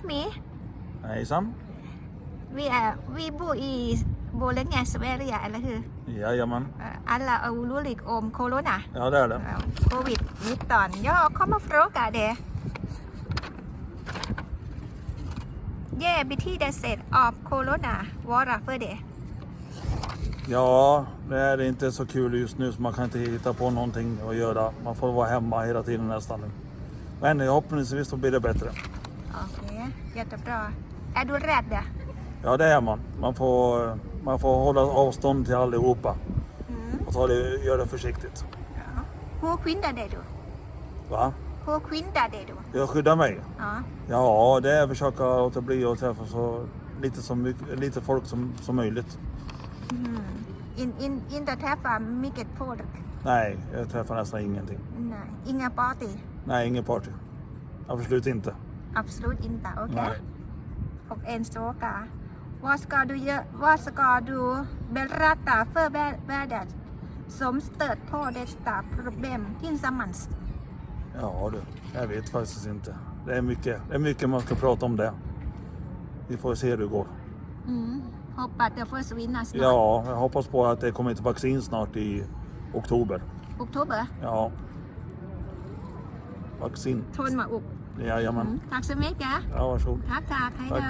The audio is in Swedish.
me? Hejsan. Vi är, vi bor i Borlänge, Sverige, eller hur? Jajamän. Alla är oroliga om corona, Ja, det är det. eh, covid-19. Jag kommer fråga dig. Ge betydelsen av corona vara för dig. Ja, det är inte så kul just nu så man kan inte hitta på någonting att göra. Man får vara hemma hela tiden nästan. Men förhoppningsvis så blir det bättre. Jättebra. Är du rädd? Ja, det är man. Man får, man får hålla avstånd till allihopa Mm. och ta det, göra det försiktigt. Ja. Hur skyndar dig du? Va? Hur skyndar dig du? Jag skyddar mig. Ja. Ja, det är att försöka låta bli att träffa så lite, mycket, lite folk som, som möjligt. Mm. In, in, inte träffa mycket folk. Nej, jag träffar nästan ingenting. Nej, inga party. Nej, ingen party. Absolut inte. Absolut inte, okej? Nej. Och en fråga. Vad ska du, vad ska du berätta för vä- världen som stött på detta problem tillsammans? Ja du, jag vet faktiskt inte. Det är mycket, det är mycket man ska prata om det. Vi får se hur det går. Mm. Hoppas det försvinner snart. Ja, jag hoppas på att det kommer ett vaccin snart i oktober. Oktober? Ja. Vaccin. ทน มาอุก Jajamän. ทักใช่ไหมจ๊ะ Ja, varsågod. ทักทักให้ Tack. เด้อ